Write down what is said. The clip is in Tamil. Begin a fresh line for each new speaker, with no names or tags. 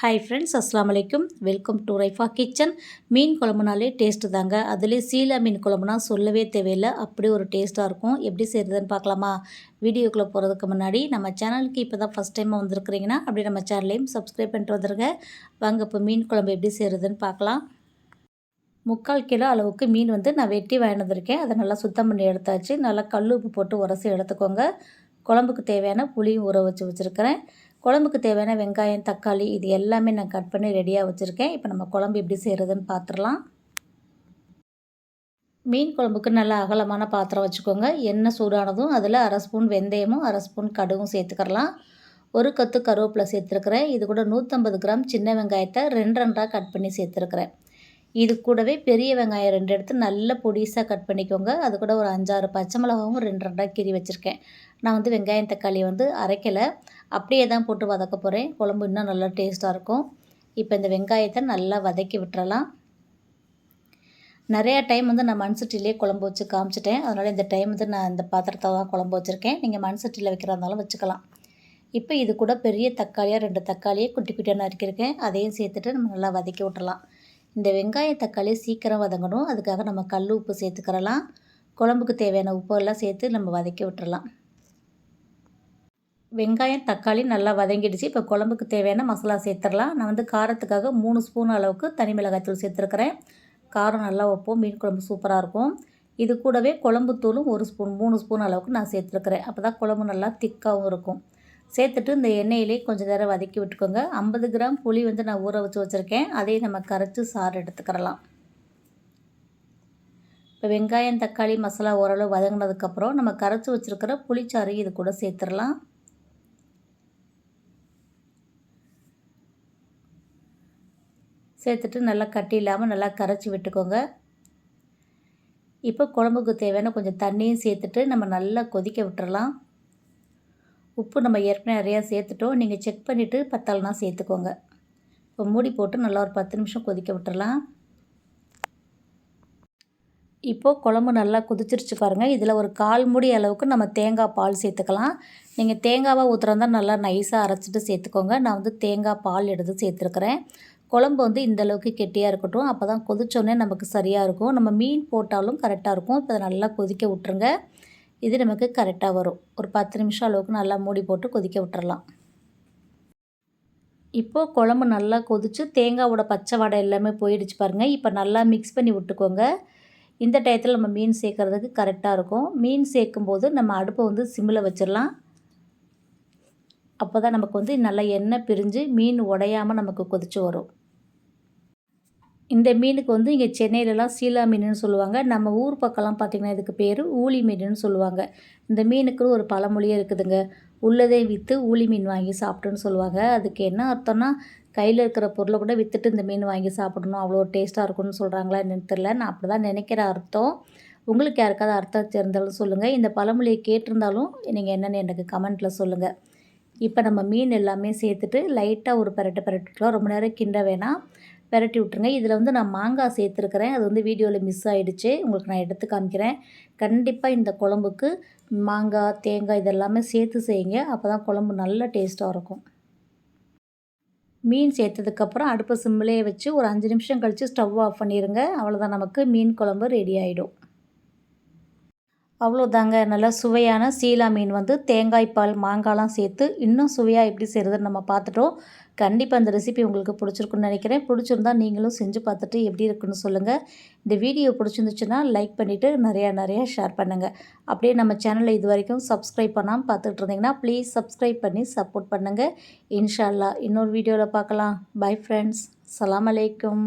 ஹாய் ஃப்ரெண்ட்ஸ் அஸ்லாம் வலைக்கும் வெல்கம் டு ரைஃபா கிச்சன் மீன் குழம்புனாலே டேஸ்ட்டு தாங்க. அதுலேயே சீலா மீன் குழம்புனா சொல்லவே தேவையில்லை. அப்படி ஒரு டேஸ்ட்டாக இருக்கும். எப்படி செய்கிறதுன்னு பார்க்கலாமா? வீடியோக்குள்ளே போகிறதுக்கு முன்னாடி நம்ம சேனலுக்கு இப்போ தான் ஃபஸ்ட் டைம் வந்திருக்கிறீங்கன்னா அப்படி நம்ம சேனலையும் சப்ஸ்கிரைப் பண்ணிட்டு வந்துருங்க. வாங்க இப்போ மீன் குழம்பு எப்படி செய்கிறதுன்னு பார்க்கலாம். முக்கால் கிலோ அளவுக்கு மீன் வந்து நான் வெட்டி வாங்கினதுருக்கேன் அதை நல்லா சுத்தம் பண்ணி எடுத்தாச்சு. நல்லா கல் உப்பு போட்டு உரசி எடுத்துக்கோங்க. குழம்புக்கு தேவையான புளியும் ஊற வச்சு வச்சுருக்கிறேன். குழம்புக்கு தேவையான வெங்காயம் தக்காளி இது எல்லாமே நான் கட் பண்ணி ரெடியாக வச்சுருக்கேன். இப்போ நம்ம குழம்பு எப்படி செய்கிறதுன்னு பார்த்துடலாம் மீன் குழம்புக்கு நல்லா அகலமான பாத்திரம் வச்சுக்கோங்க. எண்ணெய் சூடானதும் அதில் அரை ஸ்பூன் வெந்தயமும் அரை ஸ்பூன் கடுகும் சேர்த்துக்கிறலாம். ஒரு கத்து கருவேப்பிலை சேர்த்துருக்குறேன். இது கூட நூற்றம்பது கிராம் சின்ன வெங்காயத்தை ரெண்டு ரெண்டாக கட் பண்ணி சேர்த்துருக்குறேன். இது கூடவே பெரிய வெங்காயம் ரெண்டு எடுத்து நல்ல பொடிசாக கட் பண்ணிக்கோங்க. அது கூட ஒரு அஞ்சாறு பச்சை மிளகாவும் ரெண்டு ரெண்டாக கீறி வச்சுருக்கேன். நான் வந்து வெங்காயம் தக்காளி வந்து அரைக்கலை. அப்படியே தான் போட்டு வதக்க போகிறேன் குழம்பு இன்னும் நல்லா டேஸ்ட்டாக இருக்கும். இப்போ இந்த வெங்காயத்தை நல்லா வதக்கி விட்டுறலாம். நிறையா டைம் வந்து நான் மண்சட்டிலே குழம்பு வச்சு காமிச்சிட்டேன். அதனால் இந்த டைம் வந்து நான் இந்த பாத்திரத்தை தான் குழம்பு வச்சுருக்கேன். நீங்கள் மண் சட்டியில் வைக்கிறதாலும் வச்சுக்கலாம். இப்போ இது கூட பெரிய தக்காளியாக ரெண்டு தக்காளியை குட்டி குட்டியாக நறுக்கியிருக்கேன். அதையும் சேர்த்துட்டு நம்ம நல்லா வதக்கி விட்டுறலாம். இந்த வெங்காய தக்காளி சீக்கிரம் வதங்கணும். அதுக்காக நம்ம கல் உப்பு சேர்த்துக்கிறலாம். குழம்புக்கு தேவையான உப்பெல்லாம் சேர்த்து நம்ம வதக்கி விட்டுறலாம். வெங்காயம் தக்காளி நல்லா வதங்கிடுச்சு. இப்போ குழம்புக்கு தேவையான மசாலா சேர்த்துடலாம். நான் வந்து காரத்துக்காக மூணு ஸ்பூன் அளவுக்கு தனி மிளகாய்த்தூள் சேர்த்துருக்குறேன். காரம் நல்லா வைப்போம். மீன் குழம்பு சூப்பராக இருக்கும். இது கூடவே குழம்பு தூளும் ஒரு ஸ்பூன் மூணு ஸ்பூன் அளவுக்கு நான் சேர்த்துருக்குறேன். அப்போ தான் குழம்பு நல்லா திக்காகவும் இருக்கும். சேர்த்துட்டு இந்த எண்ணெயிலே கொஞ்சம் நேரம் வதக்கி விட்டுக்கோங்க. ஐம்பது கிராம் புளி வந்து நான் ஊற வச்சு வச்சுருக்கேன். அதையும் நம்ம கரைச்சி சாறு எடுத்துக்கிறலாம். இப்போ வெங்காயம் தக்காளி மசாலா ஓரளவு வதங்கினதுக்கப்புறம் நம்ம கரைச்சி வச்சுருக்கிற புளிச்சாறு இது கூட சேர்த்துடலாம். சேர்த்துட்டு நல்லா கட்டி இல்லாமல் நல்லா கரைச்சி விட்டுக்கோங்க. இப்போ குழம்புக்கு தேவையான கொஞ்சம் தண்ணியும் சேர்த்துட்டு நம்ம நல்லா கொதிக்க விட்டுறலாம். உப்பு நம்ம ஏற்கனவே நிறையா சேர்த்துட்டோம். நீங்கள் செக் பண்ணிவிட்டு பத்தால்னா சேர்த்துக்கோங்க. இப்போ மூடி போட்டு நல்லா ஒரு பத்து நிமிஷம் கொதிக்க விட்டுறலாம். இப்போது குழம்பு நல்லா கொதிச்சிருச்சு பாருங்கள் இதில் ஒரு கால் மூடி அளவுக்கு நம்ம தேங்காய் பால் சேர்த்துக்கலாம். நீங்கள் தேங்காவாக ஊற்றுறதா நல்லா நைஸாக அரைச்சிட்டு சேர்த்துக்கோங்க. நான் வந்து தேங்காய் பால் எடுத்து சேர்த்துருக்குறேன். குழம்பு வந்து இந்தளவுக்கு கெட்டியாக இருக்கட்டும். அப்போ தான் கொதிச்சோடனே நமக்கு சரியாக இருக்கும். நம்ம மீன் போட்டாலும் கரெக்டாக இருக்கும். இப்போ நல்லா கொதிக்க விட்டுருங்க. இது நமக்கு கரெக்டாக வரும். ஒரு பத்து நிமிஷம் அளவுக்கு நல்லா மூடி போட்டு கொதிக்க விட்டுறலாம். இப்போது குழம்பு நல்லா கொதித்து தேங்காவோட பச்சை வடை எல்லாமே போயிடுச்சு பாருங்கள் இப்போ நல்லா மிக்ஸ் பண்ணி விட்டுக்கோங்க. இந்த டயத்தில் நம்ம மீன் சேர்க்குறதுக்கு கரெக்டாக இருக்கும். மீன் சேர்க்கும்போது நம்ம அடுப்பை வந்து சிம்மில் வச்சிடலாம் அப்போ தான் நமக்கு வந்து நல்லா எண்ணெய் பிரிஞ்சு மீன் உடையாமல் நமக்கு கொதித்து வரும். இந்த மீனுக்கு வந்து இங்கே சென்னையிலலாம் சீலா மீனுன்னு சொல்லுவாங்க. நம்ம ஊர் பக்கம்லாம் பார்த்திங்கன்னா இதுக்கு பேர் ஊளி மீனுன்னு சொல்லுவாங்க. இந்த மீனுக்குன்னு ஒரு பழமொழியே இருக்குதுங்க. உள்ளதே விற்று ஊளி மீன் வாங்கி சாப்பிட்டுன்னு சொல்லுவாங்க. அதுக்கு என்ன அர்த்தம்னா கையில் இருக்கிற பொருளை கூட விற்றுட்டு இந்த மீன் வாங்கி சாப்பிடணும். அவ்வளோ டேஸ்ட்டாக இருக்கும்னு சொல்கிறாங்களா என்னன்னு தெரில நான் அப்படி தான் நினைக்கிற அர்த்தம். உங்களுக்கு யாருக்காவது அர்த்தம் தெரிந்தாலும் சொல்லுங்கள் இந்த பழமொழியை கேட்டிருந்தாலும் நீங்கள் என்னென்னு எனக்கு கமெண்ட்டில் சொல்லுங்கள் இப்போ நம்ம மீன் எல்லாமே சேர்த்துட்டு லைட்டாக ஒரு பரட்டை பரட்டுக்கலாம் ரொம்ப நேரம் கிண்ட வேணாம். விரட்டி விட்ருங்க இதில் வந்து நான் மாங்காய் சேர்த்துருக்கிறேன். அது வந்து வீடியோவில் மிஸ் ஆகிடுச்சு உங்களுக்கு நான் எடுத்து காமிக்கிறேன். கண்டிப்பாக இந்த குழம்புக்கு மாங்காய் தேங்காய் இதெல்லாமே சேர்த்து செய்யுங்க. அப்போ தான் குழம்பு நல்ல டேஸ்ட்டாக இருக்கும். மீன் சேர்த்ததுக்கப்புறம் அடுப்பை சிம்மிலே வச்சு ஒரு அஞ்சு நிமிஷம் கழித்து ஸ்டவ் ஆஃப் பண்ணிடுங்க அவ்வளோதான் நமக்கு மீன் குழம்பு ரெடி ஆகிடும் அவ்வளோதாங்க. நல்லா சுவையான சீலா மீன் வந்து தேங்காய் பால் மாங்காய்லாம் சேர்த்து இன்னும் சுவையாக எப்படி செய்கிறதுன்னு நம்ம பார்த்துட்டோம். கண்டிப்பாக அந்த ரெசிபி உங்களுக்கு பிடிச்சிருக்குன்னு நினைக்கிறேன். பிடிச்சிருந்தா நீங்களும் செஞ்சு பார்த்துட்டு எப்படி இருக்குன்னு சொல்லுங்கள் இந்த வீடியோ பிடிச்சிருந்துச்சுன்னா லைக் பண்ணிவிட்டு நிறையா நிறையா ஷேர் பண்ணுங்கள் அப்படியே நம்ம சேனலை இது வரைக்கும் சப்ஸ்கிரைப் பண்ணாமல் பார்த்துட்டு இருந்தீங்கன்னா ப்ளீஸ் சப்ஸ்கிரைப் பண்ணி சப்போர்ட் பண்ணுங்கள் இன்ஷால்லா இன்னொரு வீடியோவில் பார்க்கலாம். பை ஃப்ரெண்ட்ஸ் சலாம் அலைக்கும்